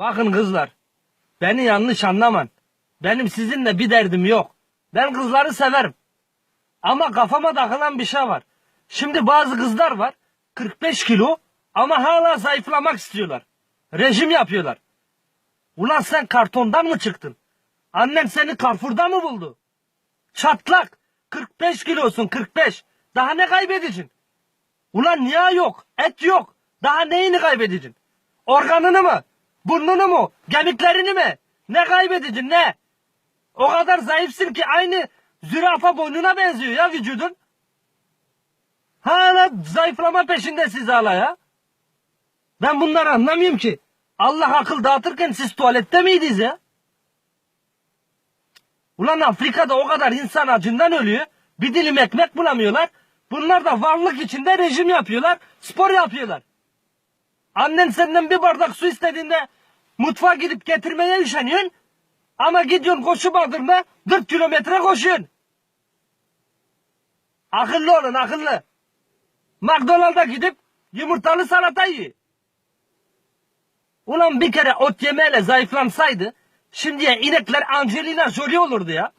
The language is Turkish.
Bakın kızlar. Beni yanlış anlaman. Benim sizinle bir derdim yok. Ben kızları severim. Ama kafama takılan bir şey var. Şimdi bazı kızlar var. 45 kilo ama hala zayıflamak istiyorlar. Rejim yapıyorlar. Ulan sen kartondan mı çıktın? Annen seni Carrefour'da mı buldu? Çatlak. 45 kilosun 45. Daha ne kaybedeceksin? Ulan niye yok? Et yok. Daha neyini kaybedeceksin? Organını mı? Burnunu mu? Kemiklerini mi? Ne kaybedeceksin ne? O kadar zayıfsın ki aynı zürafa boynuna benziyor ya vücudun. Hala zayıflama peşinde siz hala ya. Ben bunları anlamıyorum ki. Allah akıl dağıtırken siz tuvalette miydiniz ya? Ulan Afrika'da o kadar insan acından ölüyor. Bir dilim ekmek bulamıyorlar. Bunlar da varlık içinde rejim yapıyorlar. Spor yapıyorlar. Annen senden bir bardak su istediğinde mutfağa gidip getirmeye üşeniyorsun. Ama gidiyorsun koşu bandırma 40 kilometre koşuyorsun. Akıllı olun akıllı. McDonald's'a gidip yumurtalı salata yiyin. Ulan bir kere ot yemeyle zayıflansaydı şimdiye inekler Angelina Jolie olurdu ya.